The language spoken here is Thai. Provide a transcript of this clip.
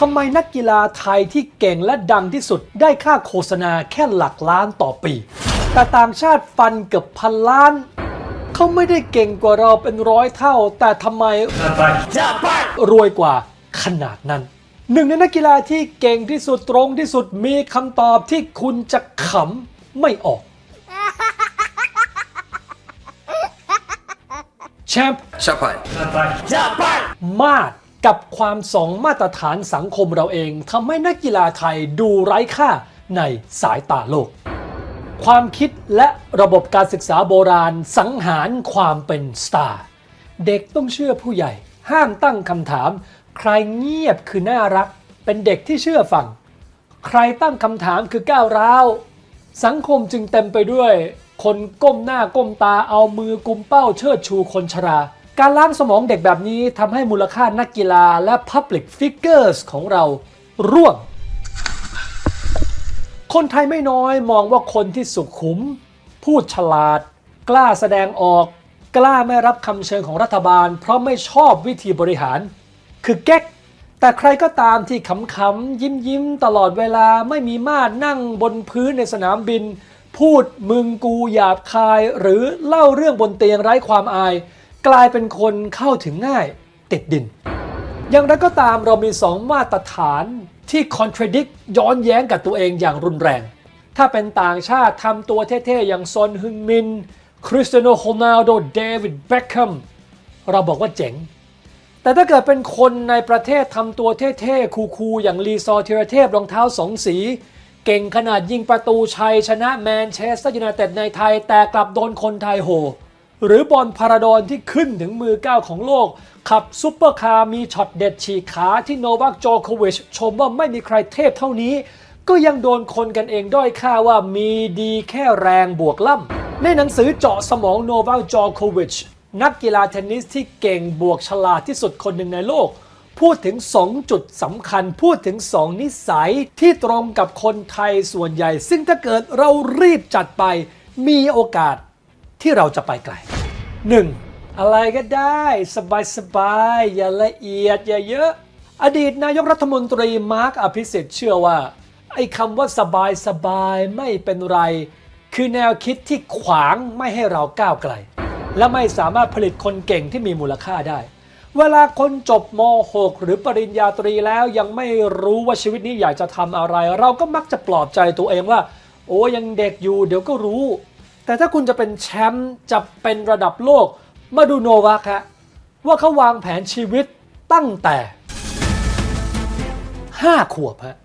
ทำไมนักกีฬาไทยที่เก่งและดังที่สุดได้ค่าโฆษณาแค่หลักล้านต่อปี แต่ต่างชาติฟันเกือบพันล้าน เขาไม่ได้เก่งกว่าเราเป็นร้อยเท่า แต่ทำไมรวยกว่าขนาดนั้น หนึ่งในนักกีฬาที่เก่งที่สุดตรงที่สุดมีคำตอบที่คุณจะขำไม่ออกแชมป์ Chapay. มาตร กับความสองมาตรฐานสังคมเราเองทำให้นักกีฬาไทยดูไร้ค่าในสายตาโลก ความคิดและระบบการศึกษาโบราณสังหารความเป็นสตาร์เด็กต้องเชื่อผู้ใหญ่ ห้ามตั้งคำถาม ใครเงียบคือน่ารัก เป็นเด็กที่เชื่อฟัง ใครตั้งคำถามคือก้าวร้าวสังคมจึงเต็มไปด้วย คนก้มหน้าก้มตาเอามือกุมเป้าเชิดชูคนชรา การล้างสมองเด็กแบบนี้ทำให้มูลค่านักกีฬาและ Public Figures ของเราร่วง คนไทยไม่น้อยมองว่าคนที่สุขุม พูดฉลาด กล้าแสดงออก กล้าไม่รับคำเชิญของรัฐบาล เพราะไม่ชอบวิธีบริหาร คือแก๊ก แต่ใครก็ตามที่ขำๆ ยิ้มยิ้มๆตลอดเวลาไม่มีมาดนั่งบนพื้นในสนามบิน พูดมึงกูหยาบคายหรือเล่าเรื่องบนเตียงไร้ความอาย กลายเป็นคนเข้าถึงง่ายติดดิน อย่างไรก็ตามเรามีสองมาตรฐานที่ contradict ย้อนแย้งกับตัวเองอย่างรุนแรง ถ้าเป็นต่างชาติทำตัวเท่ๆ อย่างซอนฮึงมิน คริสเตียโนโรนัลโด เดวิด เบคแฮม เราบอกว่าเจ๋ง แต่ถ้าเกิดเป็นคนในประเทศทำตัวเท่ๆ คูลๆ อย่างลีซอเทรเทพรองเท้าสองสี เก่งขนาดยิงประตูชัยชนะแมนเชสเตอร์ยูไนเต็ดในไทย แต่กลับโดนคนไทยโห หรือบอลพาราดอนที่ขึ้นถึงมือก้าวของโลก ขับซุปเปอร์คาร์มีช็อตเด็ดฉีกขาที่โนวัคโจโควิชชมว่าไม่มีใครเทพเท่านี้ ก็ยังโดนคนกันเองด้อยค่าว่ามีดีแค่แรงบวกล่ำ ในหนังสือเจาะสมองโนวัคโจโควิชนักกีฬาเทนนิสที่เก่งบวกฉลาดที่สุดคนหนึ่งในโลก พูดถึง 2 จุดสำคัญ พูดถึง 2 นิสัยที่ตรงกับคนไทยส่วนใหญ่ ซึ่งถ้าเกิดเรารีบจัดไปมีโอกาส ที่เราจะไปไกล 1. อะไรก็ได้สบายสบายๆอย่าละเอียดอย่าเยอะ อดีตนายกรัฐมนตรีมาร์คอภิสิทธิ์เชื่อว่า ไอ้คำว่าสบายสบายๆไม่เป็นไร คือแนวคิดที่ขวางไม่ให้เราก้าวไกล และไม่สามารถผลิตคนเก่งที่มีมูลค่าได้ เวลาคนจบม .6 หรือปริญญาตรีแล้วยังไม่รู้ว่าชีวิตนี้อยากจะทำอะไร เราก็มักจะปลอบใจตัวเองว่า โอ้ยังเด็กอยู่เดี๋ยวก็รู้ แต่ถ้าคุณจะเป็นแชมป์จะเป็นระดับโลก มาดูโนวาคะว่าเขาวางแผนชีวิตตั้งแต่ 5 ขวบฮะ